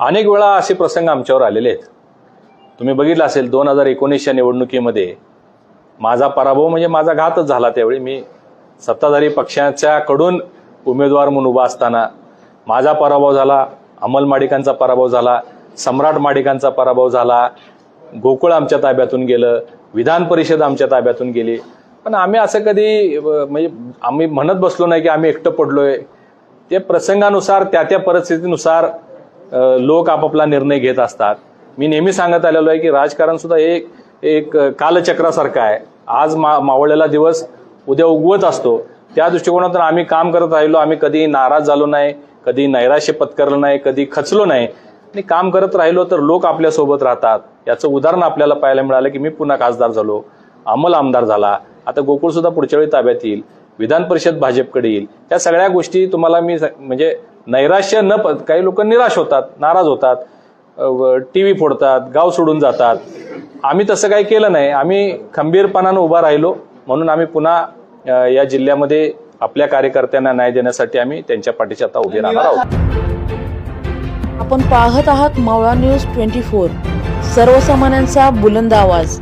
अनेक वेळा असे प्रसंग आमच्यावर आलेले आहेत. तुम्ही बघितलं असेल दोन हजार एकोणीसच्या निवडणुकीमध्ये माझा पराभव म्हणजे माझा घातच झाला त्यावेळी. मी सत्ताधारी पक्षाच्याकडून उमेदवार म्हणून उभा असताना माझा पराभव झाला अमल माडिकांचा पराभव झाला सम्राट माडिकांचा पराभव झाला. गोकुळ आमच्या ताब्यातून गेलं विधान परिषद आमच्या ताब्यातून गेली. पण आम्ही असं कधी म्हणजे आम्ही म्हणत बसलो नाही की आम्ही एकटं पडलोय. ते प्रसंगानुसार त्या त्या परिस्थितीनुसार लोक आपापला निर्णय घेत असतात. मी नेहमी सांगत आलेलो आहे की राजकारण सुद्धा एक एक कालचक्रासारखं आहे. आज मा मावळलेला दिवस उद्या उगवत असतो. त्या दृष्टिकोनातून आम्ही काम करत राहिलो आम्ही कधी नाराज झालो नाही कधी नैराश्य पत्करलं नाही कधी खचलो नाही. आणि काम करत राहिलो तर लोक आपल्यासोबत राहतात. याचं उदाहरण आपल्याला पाहायला मिळालं की मी पुन्हा खासदार झालो अमल आमदार झाला. आता गोकुळ सुद्धा पुढच्या वेळी ताब्यात येईल. विधान परिषद भाजपकडे येईल. या सगळ्या गोष्टी तुम्हाला मी म्हणजे नैराश्य न प- काही लोक निराश होतात नाराज होतात. टी व्ही फोडतात गाव सोडून जातात. आम्ही तसं काही केलं नाही. आम्ही खंबीरपणानं उभा राहिलो. म्हणून आम्ही पुन्हा या जिल्ह्यामध्ये आपल्या कार्यकर्त्यांना न्याय देण्यासाठी आम्ही त्यांच्या पाठीशी आता उभे राहणार आहोत. आपण पाहत आहात मावळा न्यूज ट्वेंटी फोर. सर्वसामान्यांचा बुलंद आवाज.